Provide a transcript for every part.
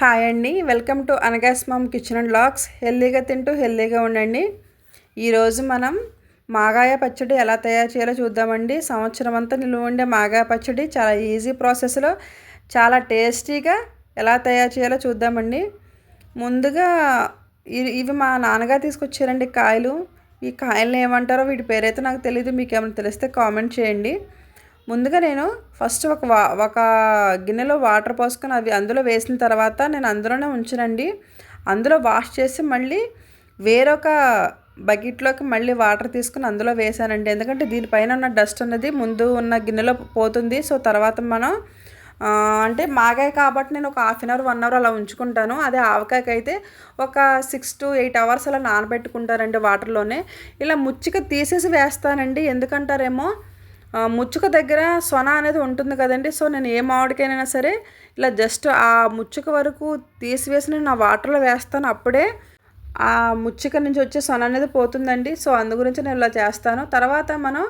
Hi అండి welcome to Anagha's mom kitchen and vlogs. హెల్దీగా తింటూ హెల్దీగా ఉండండి. ఈరోజు మనం మాగాయ పచ్చడి ఎలా తయారు చేయాలో చూద్దామండి. సంవత్సరం అంతా నిలువ ఉండే మాగాయ పచ్చడి చాలా ఈజీ ప్రాసెస్లో చాలా టేస్టీగా ఎలా తయారు చేయాలో చూద్దామండి. ముందుగా ఇవి మా నాన్నగారు తీసుకొచ్చారండి కాయలు. ఈ కాయలను ఏమంటారో వీటి పేరైతే నాకు తెలియదు మీకు ఏమైనా తెలిస్తే కామెంట్ చేయండి. ముందుగా నేను ఫస్ట్ ఒక వా ఒక గిన్నెలో వాటర్ పోసుకొని అవి అందులో వేసిన తర్వాత నేను అందులోనే ఉంచనండి. అందులో వాష్ చేసి మళ్ళీ వేరొక బకెట్లోకి మళ్ళీ వాటర్ తీసుకుని అందులో వేసానండి. ఎందుకంటే దీనిపైన ఉన్న డస్ట్ అనేది ముందు ఉన్న గిన్నెలో పోతుంది. సో తర్వాత మనం అంటే మాగాయ కాబట్టి నేను ఒక half an hour one hour అలా ఉంచుకుంటాను. అదే ఆవకాయకి అయితే ఒక సిక్స్ టు ఎయిట్ అవర్స్ అలా నానబెట్టుకుంటారండి వాటర్లోనే. ఇలా ముచ్చిక తీసేసి వేస్తానండి. ఎందుకంటారేమో ముచ్చుక దగ్గర సొన అనేది ఉంటుంది కదండి. సో నేను ఏ మామిడికైనా సరే ఇలా జస్ట్ ఆ ముచ్చుక వరకు తీసివేసి నేను ఆ వాటర్లో వేస్తాను. అప్పుడే ఆ ముచ్చుక నుంచి వచ్చే సొన అనేది పోతుందండి. సో అందు గురించి నేను ఇలా చేస్తాను. తర్వాత మనం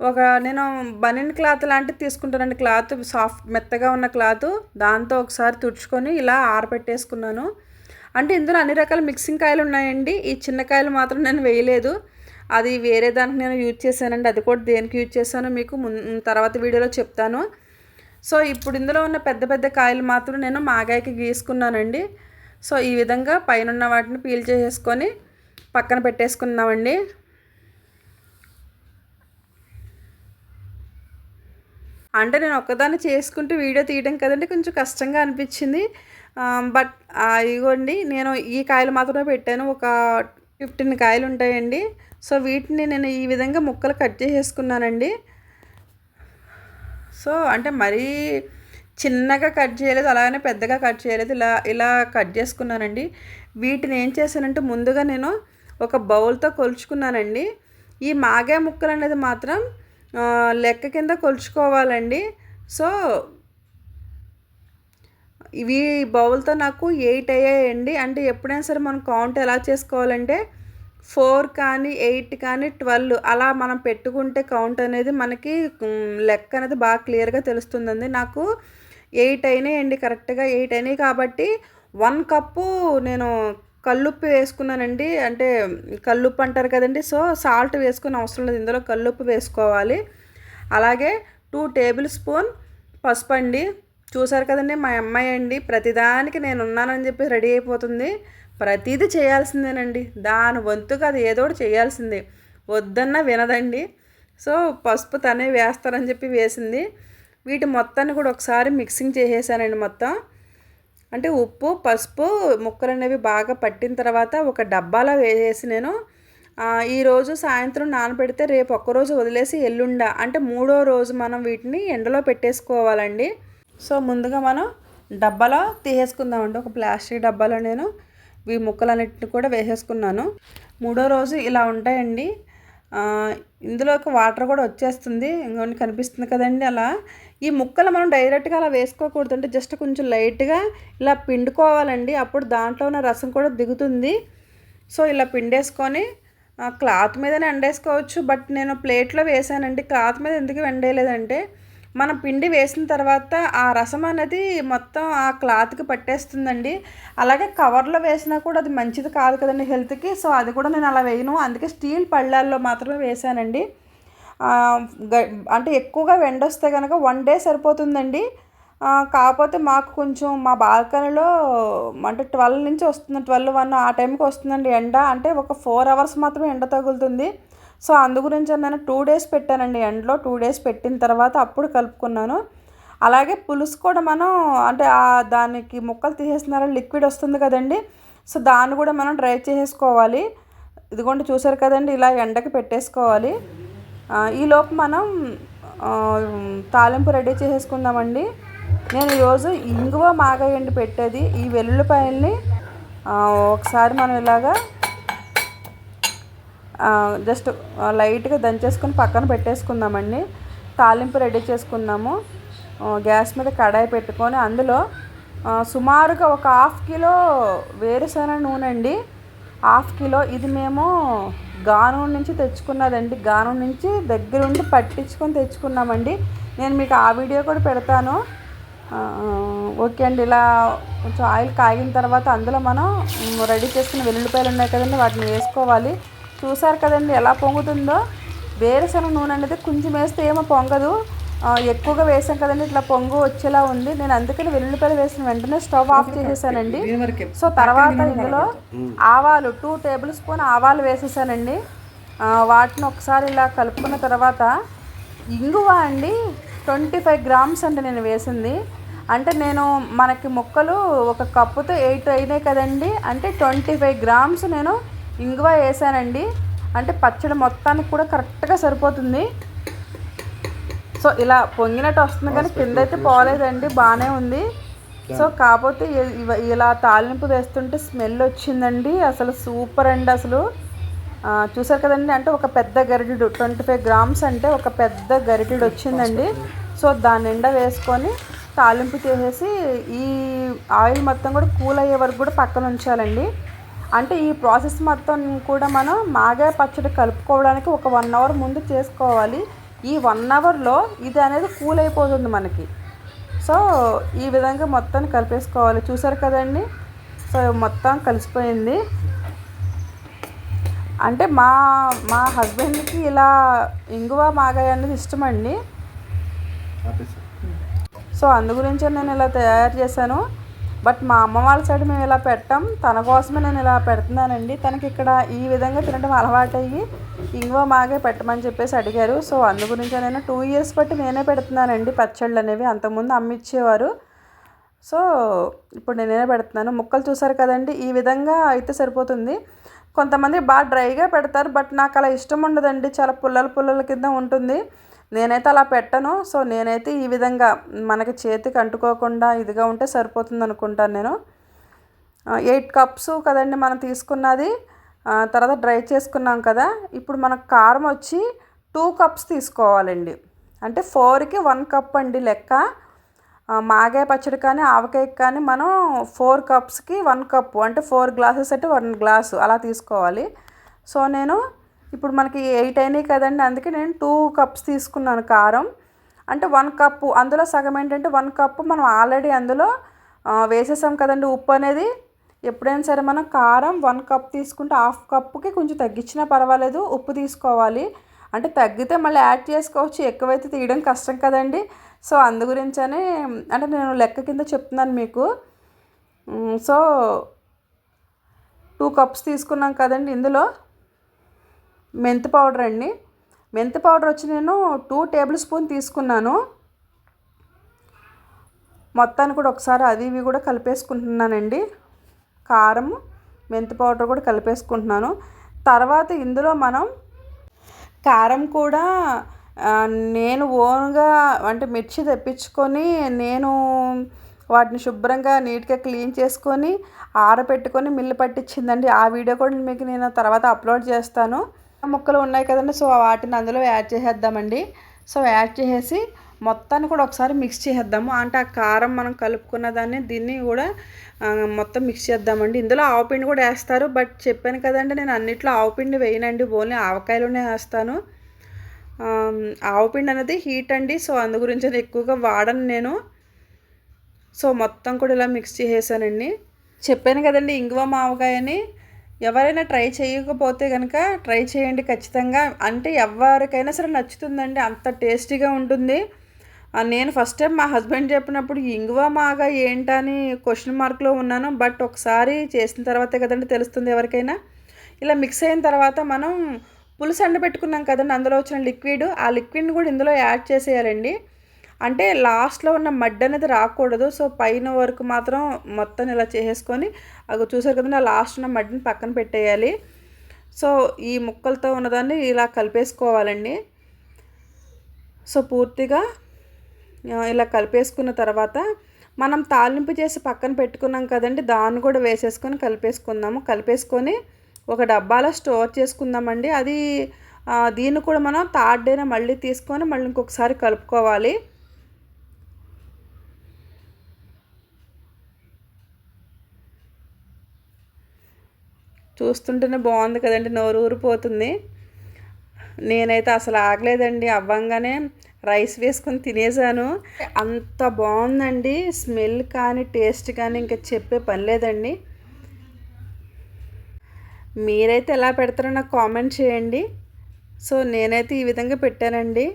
ఒక నేను బనిన్ క్లాత్ లాంటిది తీసుకుంటానండి. క్లాత్ సాఫ్ట్ మెత్తగా ఉన్న క్లాత్ దాంతో ఒకసారి తుడుచుకొని ఇలా ఆరబెట్టేసుకున్నాను అంటే ఇందులో అన్ని రకాల మిక్సింగ్ కాయలు ఉన్నాయండి. ఈ చిన్న కాయలు మాత్రం నేను వేయలేదు. అది వేరే దానికి నేను యూజ్ చేశానండి. అది కూడా దేనికి యూజ్ చేశానో మీకు ముందు తర్వాత వీడియోలో చెప్తాను. సో ఇప్పుడు ఇందులో ఉన్న పెద్ద పెద్ద కాయలు మాత్రం నేను మాగాయకి గీసుకున్నానండి. సో ఈ విధంగా పైన ఉన్న వాటిని పీల్ చేసేసుకొని పక్కన పెట్టేసుకున్నామండి అంటే నేను ఒక్కదాన్ని చేసుకుంటూ వీడియో తీయడం కదండి కొంచెం కష్టంగా అనిపించింది. బట్ ఇగోండి ఇదిగోండి నేను ఈ కాయలు మాత్రమే పెట్టాను. ఒక ఫిఫ్టీన్ కాయలు ఉంటాయండి సో వీటిని నేను ఈ విధంగా ముక్కలు కట్ చేసేసుకున్నానండి. సో అంటే మరీ చిన్నగా కట్ చేయలేదు అలాగనే పెద్దగా కట్ చేయలేదు ఇలా ఇలా కట్ చేసుకున్నానండి. వీటిని ఏం చేశానంటే ముందుగా నేను ఒక బౌల్తో కొలుచుకున్నానండి. ఈ మాగే ముక్కలు అనేది మాత్రం లెక్క కింద కొలుచుకోవాలండి. సో ఇవి బౌల్తో నాకు ఎయిట్ అయ్యాయండి. అంటే ఎప్పుడైనా సరే మనం కౌంట్ ఎలా చేసుకోవాలంటే ఫోర్ కానీ ఎయిట్ కానీ ట్వెల్వ్ అలా మనం పెట్టుకుంటే కౌంట్ అనేది మనకి లెక్క అనేది బాగా క్లియర్గా తెలుస్తుందండి. నాకు ఎయిట్ అయినాయండి కరెక్ట్గా ఎయిట్ అయినాయి కాబట్టి వన్ కప్పు నేను కల్లుప్పు వేసుకున్నానండి. అంటే కల్లుప్పు అంటారు కదండి. సో సాల్ట్ వేసుకుని అవసరం లేదు. ఇందులో కల్లుప్పు వేసుకోవాలి. అలాగే టూ టేబుల్ స్పూన్ పసుపు అండి. చూసారు కదండి మా అమ్మాయి అండి. ప్రతిదానికి నేను ఉన్నానని చెప్పి రెడీ అయిపోతుంది. ప్రతిదీ చేయాల్సిందేనండి. దాని వంతుగా అది ఏదో ఒకటి చేయాల్సిందే. వద్దన్నా వినదండి. సో పసుపు తనే వేస్తారని చెప్పి వేసింది. వీటి మొత్తాన్ని కూడా ఒకసారి మిక్సింగ్ చేసేసానండి మొత్తం. అంటే ఉప్పు పసుపు ముక్కలు అనేవి బాగా పట్టిన తర్వాత ఒక డబ్బాలో వేసేసి నేను ఈరోజు సాయంత్రం నానబెడితే రేపు ఒక్కరోజు వదిలేసి ఎల్లుండ అంటే మూడో రోజు మనం వీటిని ఎండలో పెట్టేసుకోవాలండి. సో ముందుగా మనం డబ్బాలో తీసేసుకుందామండి. ఒక ప్లాస్టిక్ డబ్బాలో నేను ఈ ముక్కలన్నిటిని కూడా వేసేసుకున్నాను. మూడో రోజు ఇలా ఉంటాయండి. ఇందులోకి వాటర్ కూడా వచ్చేస్తుంది. ఇంకొన్ని కనిపిస్తుంది కదండి అలా. ఈ ముక్కలు మనం డైరెక్ట్గా అలా వేసుకోకూడదు అంటే జస్ట్ కొంచెం లైట్గా ఇలా పిండుకోవాలండి. అప్పుడు దాంట్లో ఉన్న రసం కూడా దిగుతుంది. సో ఇలా పిండేసుకొని క్లాత్ మీదనే ఎండేసుకోవచ్చు బట్ నేను ప్లేట్లో వేసానండి. క్లాత్ మీద ఎందుకు ఎండేయలేదంటే మనం పిండి వేసిన తర్వాత ఆ రసం అనేది మొత్తం ఆ క్లాత్కి పట్టేస్తుందండి. అలాగే కవర్లో వేసినా కూడా అది మంచిది కాదు కదండి హెల్త్కి. సో అది కూడా నేను అలా వేయను. అందుకే స్టీల్ పళ్ళాల్లో మాత్రమే వేసానండి గ- అంటే ఎక్కువగా ఎండొస్తే కనుక వన్ డే సరిపోతుందండి. కాకపోతే మాకు కొంచెం మా బాల్కనీలో అంటే ట్వెల్వ్ నుంచి వస్తుంది ట్వెల్వ్ వన్ ఆ టైంకి వస్తుందండి ఎండ. అంటే ఒక ఫోర్ అవర్స్ మాత్రమే ఎండ తగులుతుంది. సో అందు గురించి నేను టూ డేస్ పెట్టానండి. ఎండలో టూ డేస్ పెట్టిన తర్వాత అప్పుడు కలుపుకున్నాను. అలాగే పులుసు కూడా మనం అంటే దానికి ముక్కలు తీసేసినారా లిక్విడ్ వస్తుంది కదండి. సో దాన్ని కూడా మనం డ్రై చేసేసుకోవాలి. ఇదిగోండి చూసారు కదండి ఇలా ఎండకి పెట్టేసుకోవాలి. ఈలోపు మనం తాలింపు రెడీ చేసేసుకుందామండి. నేను ఈరోజు ఇంగువ మాగాయండి పెట్టేది. ఈ వెల్లుల్లిపాయల్ని ఒకసారి మనం ఇలాగా జస్ట్ లైట్గా దంచేసుకొని పక్కన పెట్టేసుకుందామండి. తాలింపు రెడీ చేసుకుందాము. గ్యాస్ మీద కడాయి పెట్టుకొని అందులో సుమారుగా ఒక హాఫ్ కిలో వేరుశనగ నూనె అండి హాఫ్ కిలో ఇది మేము గాను నుంచి తెచ్చుకున్నదండి. గాను నుంచి దగ్గరుండి పట్టించుకొని తెచ్చుకున్నామండి. నేను మీకు ఆ వీడియో కూడా పెడతాను. ఓకే అండి ఇలా కొంచెం ఆయిల్ కాగిన తర్వాత అందులో మనం రెడీ చేసుకున్న వెల్లుల్లిపాయలు ఉన్నాయి కదండి వాటిని వేసుకోవాలి. చూసారు కదండి ఎలా పొంగుతుందో? వేరుశనగ నూనె అనేది కొంచెం వేస్తే ఏమో పొంగదు. ఎక్కువగా వేసాం కదండి ఇట్లా పొంగు వచ్చేలా ఉంది. నేను అందుకని వెల్లుల్లిపాయలు వేసిన వెంటనే స్టవ్ ఆఫ్ చేసేసానండి. సో తర్వాత ఇందులో ఆవాలు టూ టేబుల్ స్పూన్ ఆవాలు వేసేసానండి. వాటిని ఒకసారి ఇలా కలుపుకున్న తర్వాత ఇంగువ అండి ట్వంటీ ఫైవ్ గ్రామ్స్ అంటే నేను వేసింది. అంటే నేను మనకి ముక్కలు ఒక కప్పుతో ఎయిట్ అయినాయి కదండి. అంటే ట్వంటీ ఫైవ్ గ్రామ్స్ నేను ఇంగువ వేసానండి. అంటే పచ్చడి మొత్తానికి కూడా కరెక్ట్గా సరిపోతుంది. సో ఇలా పొంగినట్టు వస్తుంది కానీ కింద అయితే పోలేదండి బాగానే ఉంది. సో కాకపోతే ఇలా తాలింపు వేస్తుంటే స్మెల్ వచ్చిందండి. అసలు సూపర్ అండి అసలు. చూసారు కదండి అంటే ఒక పెద్ద గరిటెడు ట్వంటీ ఫైవ్ గ్రామ్స్ అంటే ఒక పెద్ద గరిటెడు వచ్చిందండి. సో దాని నిండా వేసుకొని తాలింపు చేసేసి ఈ ఆయిల్ మొత్తం కూడా కూల్ అయ్యే వరకు కూడా పక్కన ఉంచాలండి. అంటే ఈ ప్రాసెస్ మొత్తం కూడా మనం మాగా పచ్చడి కలుపుకోవడానికి ఒక వన్ అవర్ ముందు చేసుకోవాలి. ఈ వన్ అవర్లో ఇది అనేది కూల్ అయిపోతుంది మనకి. సో ఈ విధంగా మొత్తం కలిపేసుకోవాలి. చూసారు కదండి? సో మొత్తం కలిసిపోయింది. అంటే మా మా హస్బెండ్కి ఇలా ఇంగువ మాగాయ అనేది ఇష్టమండి. సో అందు గురించే నేను ఇలా తయారు చేశాను. బట్ మా అమ్మ వాళ్ళ సైడ్ మేము ఇలా పెట్టాం. తన కోసమే నేను ఇలా పెడుతున్నానండి. తనకి ఇక్కడ ఈ విధంగా తినడం అలవాటయ్యి ఇంగువ మాగే పెట్టమని చెప్పేసి అడిగారు. సో అందు గురించి నేను టూ ఇయర్స్ బట్టి నేనే పెడుతున్నానండి. పచ్చళ్ళు అనేవి అంతకుముందు అమ్మిచ్చేవారు. సో ఇప్పుడు నేనే పెడుతున్నాను. ముక్కలు చూసారు కదండి ఈ విధంగా అయితే సరిపోతుంది. కొంతమంది బాగా డ్రైగా పెడతారు బట్ నాకు అలా ఇష్టం ఉండదండి. చాలా పుల్లల పుల్లల కింద ఉంటుంది. నేనైతే అలా పెట్టను. సో నేనైతే ఈ విధంగా మనకి చేతికి అంటుకోకుండా ఇదిగా ఉంటే సరిపోతుంది అనుకుంటాను నేను. ఎయిట్ కప్స్ కదండి మనం తీసుకున్నది. తర్వాత డ్రై చేసుకున్నాం కదా. ఇప్పుడు మనకు కారం వచ్చి టూ కప్స్ తీసుకోవాలండి. అంటే ఫోర్కి వన్ కప్ అండి లెక్క. మాగాయ పచ్చడి కానీ ఆవకాయకి కానీ మనం ఫోర్ కప్స్కి వన్ కప్పు అంటే ఫోర్ గ్లాసెస్ అంటే వన్ గ్లాసు అలా తీసుకోవాలి. సో నేను ఇప్పుడు మనకి ఎయిట్ అయినాయి కదండి అందుకే నేను టూ కప్స్ తీసుకున్నాను కారం. అంటే వన్ కప్పు అందులో సగం ఏంటంటే వన్ కప్పు మనం ఆల్రెడీ అందులో వేసేసాం కదండి ఉప్పు అనేది. ఎప్పుడైనా సరే మనం కారం వన్ కప్ తీసుకుంటే హాఫ్ కప్పుకి కొంచెం తగ్గించినా పర్వాలేదు ఉప్పు తీసుకోవాలి. అంటే తగ్గితే మళ్ళీ యాడ్ చేసుకోవచ్చు ఎక్కువైతే తీయడం కష్టం కదండి. సో అందు గురించనే అంటే నేను లెక్క కింద చెప్తున్నాను మీకు. సో టూ కప్స్ తీసుకున్నాం కదండి ఇందులో. మెంతి పౌడర్ అండి. మెంతి పౌడర్ వచ్చి నేను టూ టేబుల్ స్పూన్ తీసుకున్నాను. మొత్తాన్ని కూడా ఒకసారి అది ఇవి కూడా కలిపేసుకుంటున్నానండి. కారం మెంతి పౌడర్ కూడా కలిపేసుకుంటున్నాను. తర్వాత ఇందులో మనం కారం కూడా నేను ఓన్గా అంటే మిర్చి తెప్పించుకొని నేను వాటిని శుభ్రంగా నీట్గా క్లీన్ చేసుకొని ఆరబెట్టుకొని మిల్లు పట్టించిందండి. ఆ వీడియో కూడా మీకు నేను తర్వాత అప్లోడ్ చేస్తాను. ముక్కలు ఉన్నాయి కదండి సో వాటిని అందులో యాడ్ చేసేద్దామండి. సో యాడ్ చేసేసి మొత్తాన్ని కూడా ఒకసారి మిక్స్ చేసేద్దాము. అంటే ఆ కారం మనం కలుపుకున్న దాన్ని దీన్ని కూడా మొత్తం మిక్స్ చేద్దామండి. ఇందులో ఆవపిండి కూడా వేస్తారు. బట్ చెప్పాను కదండి నేను అన్నిట్లో ఆవపిండి వేయనండి. ఓన్లీ ఆవకాయలోనే వేస్తాను. ఆవుపిండి ఆవపిండి అనేది హీట్ అండి. సో అందు గురించి అది ఎక్కువగా వాడను నేను. సో మొత్తం కూడా ఇలా మిక్స్ చేసేసానండి. చెప్పాను కదండి ఇంగువ మావకాయని ఎవరైనా ట్రై చేయకపోతే కనుక ట్రై చేయండి ఖచ్చితంగా. అంటే ఎవరికైనా సరే నచ్చుతుందండి. అంత టేస్టీగా ఉంటుంది. నేను ఫస్ట్ టైం మా హస్బెండ్ చెప్పినప్పుడు ఇంగువ మాగా ఏంటని క్వశ్చన్ మార్క్లో ఉన్నాను. బట్ ఒకసారి చేసిన తర్వాతే కదండి తెలుస్తుంది ఎవరికైనా. ఇలా మిక్స్ అయిన తర్వాత మనం పులుసు ఎండబెట్టుకున్నాం కదండి. అందులో వచ్చిన లిక్విడ్. ఆ లిక్విడ్ని కూడా ఇందులో యాడ్ చేసేయాలండి. అంటే లాస్ట్లో ఉన్న మడ్ అనేది రాకూడదు. సో పైన వరకు మాత్రం మొత్తం ఇలా చేసేసుకొని అవి చూసారు కదండి ఆ లాస్ట్ ఉన్న మడ్డిని పక్కన పెట్టేయాలి. సో ఈ ముక్కలతో ఉన్నదాన్ని ఇలా కలిపేసుకోవాలండి. సో పూర్తిగా ఇలా కలిపేసుకున్న తర్వాత మనం తాలింపు చేసి పక్కన పెట్టుకున్నాం కదండి దాన్ని కూడా వేసేసుకొని కలిపేసుకుందాము. కలిపేసుకొని ఒక డబ్బాలో స్టోర్ చేసుకుందామండి. అది దీన్ని కూడా మనం థర్డ్ డేనే మళ్ళీ తీసుకొని మళ్ళీ ఇంకొకసారి కలుపుకోవాలి. చూస్తుంటేనే బాగుంది కదండి నోరు ఊరిపోతుంది. నేనైతే అసలు ఆగలేదండి అవ్వంగానే రైస్ వేసుకొని తినేసాను. అంత బాగుందండి స్మెల్ కానీ టేస్ట్ కానీ ఇంకా చెప్పే పని లేదండి. మీరైతే ఎలా పెడతారో నాకు కామెంట్ చేయండి. సో నేనైతే ఈ విధంగా పెట్టానండి.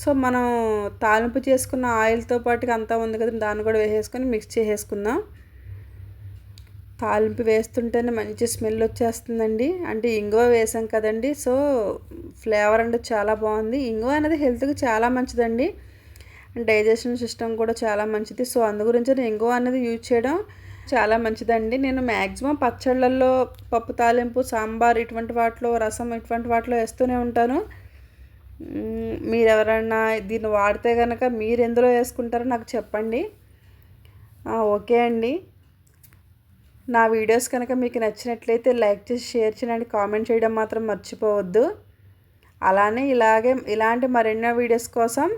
సో మనం తాలింపు చేసుకున్న ఆయిల్తో పాటుగా అంతా ఉంది కదా దాన్ని కూడా వేసేసుకొని మిక్స్ చేసేసుకుందాం. తాలింపు వేస్తుంటేనే మంచి స్మెల్ వచ్చేస్తుందండి. అంటే ఇంగువ వేసాం కదండి. సో ఫ్లేవర్ అంటే చాలా బాగుంది. ఇంగువ అనేది హెల్త్కి చాలా మంచిదండి. డైజెషన్ సిస్టమ్ కూడా చాలా మంచిది. సో అందు గురించి నేను ఇంగువ అనేది యూజ్ చేయడం చాలా మంచిదండి. నేను మ్యాక్సిమం పచ్చళ్ళల్లో పప్పు తాలింపు సాంబార్ ఇటువంటి వాటిలో రసం ఇటువంటి వాటిలో వేస్తూనే ఉంటాను. మీరు ఎవరైనా దీన్ని వాడితే కనుక మీరు ఎందులో వేసుకుంటారో నాకు చెప్పండి. ఓకే అండి. నా వీడియోస్ కనుక మీకు నచ్చినట్లయితే లైక్ చేసి షేర్ చేయండి కామెంట్ చేయడం మాత్రం మర్చిపోవద్దు. అలానే ఇలాగే ఇలాంటి మరెన్నో వీడియోస్ కోసం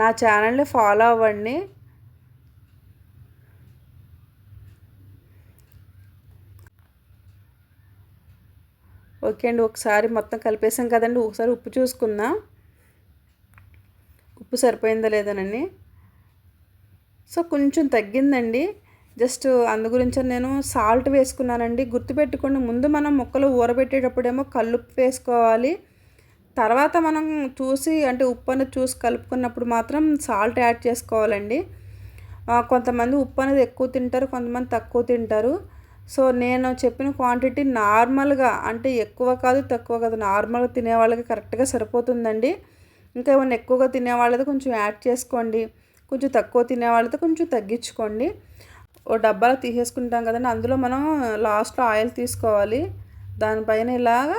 నా ఛానల్ని ఫాలో అవ్వండి. ఓకే అండి ఒకసారి మొత్తం కలిపేసాం కదండి ఒకసారి ఉప్పు చూసుకుందాం. ఉప్పు సరిపోయిందా లేదనండి సో కొంచెం తగ్గిందండి. జస్ట్ అందు గురించి నేను సాల్ట్ వేసుకున్నానండి. గుర్తుపెట్టుకోండి ముందు మనం ముక్కలు ఊరబెట్టేటప్పుడేమో కల్లుప్పు వేసుకోవాలి. తర్వాత మనం చూసి అంటే ఉప్పు అనేది చూసి కలుపుకున్నప్పుడు మాత్రం సాల్ట్ యాడ్ చేసుకోవాలండి. కొంతమంది ఉప్పు అనేది ఎక్కువ తింటారు కొంతమంది తక్కువ తింటారు. సో నేను చెప్పిన క్వాంటిటీ నార్మల్గా అంటే ఎక్కువ కాదు తక్కువ కాదు నార్మల్గా తినే వాళ్ళకి కరెక్ట్గా సరిపోతుందండి. ఇంకా ఏమైనా ఎక్కువగా తినే వాళ్ళది కొంచెం యాడ్ చేసుకోండి. కొంచెం తక్కువ తినే వాళ్ళతో కొంచెం తగ్గించుకోండి. ఓ డబ్బాలో తీసేసుకుంటాం కదండి. అందులో మనం లాస్ట్లో ఆయిల్ తీసుకోవాలి. దానిపైన ఇలాగా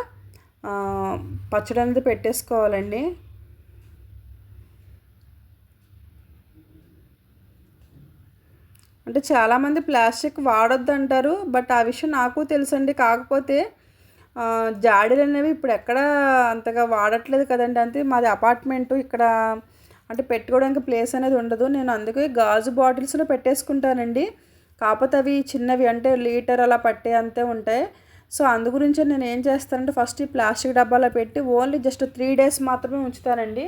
పచ్చడి అనేది పెట్టేసుకోవాలండి. అంటే చాలామంది ప్లాస్టిక్ వాడొద్దు అంటారు బట్ ఆ విషయం నాకు తెలుసండి. కాకపోతే జాడీలు అనేవి ఇప్పుడు ఎక్కడ అంతగా వాడట్లేదు కదండి. అంతే మాది అపార్ట్మెంటు ఇక్కడ అంటే పెట్టుకోవడానికి ప్లేస్ అనేది ఉండదు. నేను అందుకే గాజు బాటిల్స్లో పెట్టేసుకుంటానండి. కాకపోతే అవి చిన్నవి అంటే లీటర్ అలా పట్టే అంతే ఉంటాయి. సో అందు గురించి నేను ఏం చేస్తానంటే ఫస్ట్ ఈ ప్లాస్టిక్ డబ్బాలో పెట్టి ఓన్లీ జస్ట్ త్రీ డేస్ మాత్రమే ఉంచుతానండి.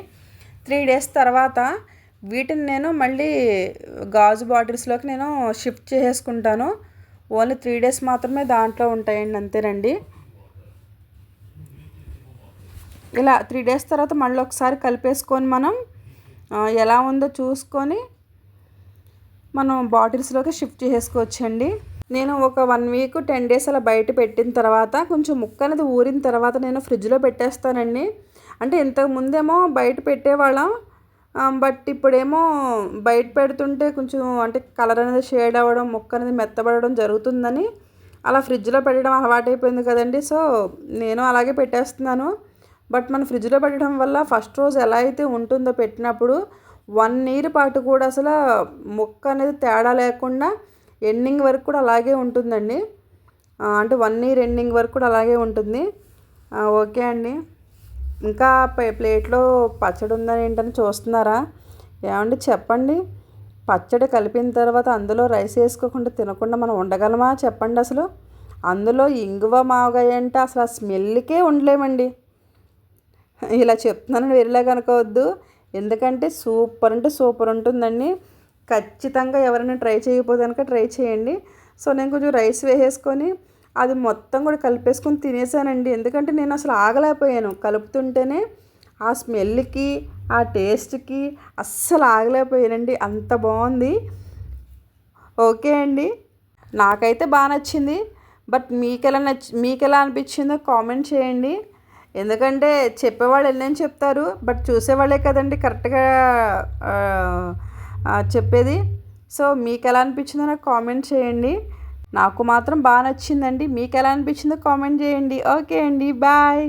త్రీ డేస్ తర్వాత వీటిని నేను మళ్ళీ గాజు బాటిల్స్లోకి నేను షిఫ్ట్ చేసుకుంటాను ఓన్లీ త్రీ డేస్ మాత్రమే దాంట్లో ఉంటాయండి అంతేనండి. ఇలా త్రీ డేస్ తర్వాత మళ్ళీ ఒకసారి కలిపేసుకొని మనం ఎలా ఉందో చూసుకొని మనం బాటిల్స్లోకి షిఫ్ట్ చేసుకోవచ్చండి. నేను ఒక వన్ వీక్ టెన్ డేస్ అలా బయట పెట్టిన తర్వాత కొంచెం ముక్క అనేది ఊరిన తర్వాత నేను ఫ్రిడ్జ్లో పెట్టేస్తానండి. అంటే ఇంతకు ముందేమో బయట పెట్టేవాళ్ళం. బట్ ఇప్పుడేమో బయట పెడుతుంటే కొంచెం అంటే కలర్ అనేది షేడ్ అవ్వడం ముక్క అనేది మెత్తబడడం జరుగుతుందని అలా ఫ్రిడ్జ్లో పెట్టడం అలవాటైపోయింది కదండి. సో నేను అలాగే పెట్టేస్తున్నాను. బట్ మన ఫ్రిడ్జ్లో పెట్టడం వల్ల ఫస్ట్ రోజు ఎలా అయితే ఉంటుందో పెట్టినప్పుడు వన్ ఇయర్ పాటు కూడా అసలు ముక్క అనేది తేడా లేకుండా ఎండింగ్ వరకు కూడా అలాగే ఉంటుందండి. అంటే వన్ ఇయర్ ఎండింగ్ వరకు కూడా అలాగే ఉంటుంది. ఓకే అండి. ఇంకా ప్లేట్లో పచ్చడి ఉందని ఏంటని చూస్తున్నారా? ఏమండి చెప్పండి. పచ్చడి కలిపిన తర్వాత అందులో రైస్ వేసుకోకుండా తినకుండా మనం ఉండగలమా? చెప్పండి అసలు. అందులో ఇంగువ మావగాయ అంటే అసలు ఆ స్మెల్కే ఉండలేమండి. ఇలా చెప్తున్నాను వేరేలాగా అనుకోవద్దు. ఎందుకంటే సూపర్ అంటే సూపర్ ఉంటుందండి. ఖచ్చితంగా ఎవరైనా ట్రై చేయకపోతే కనుక ట్రై చేయండి. సో నేను కొంచెం రైస్ వేసేసుకొని అది మొత్తం కూడా కలిపేసుకొని తినేసానండి. ఎందుకంటే నేను అసలు ఆగలేకపోయాను. కలుపుతుంటేనే ఆ స్మెల్కి ఆ టేస్ట్కి అస్సలు ఆగలేకపోయానండి. అంత బాగుంది. ఓకే అండి. నాకైతే బాగా నచ్చింది. బట్ మీకు ఎలా నచ్చి మీకు ఎలా అనిపించిందో కామెంట్ చేయండి. ఎందుకంటే చెప్పేవాళ్ళు వెళ్ళని చెప్తారు బట్ చూసేవాళ్ళే కదండి కరెక్ట్గా చెప్పేది. సో మీకు ఎలా అనిపించిందో నాకు కామెంట్ చేయండి. నాకు మాత్రం బాగా నచ్చిందండి. మీకు ఎలా అనిపించిందో కామెంట్ చేయండి. ఓకే అండి. బాయ్.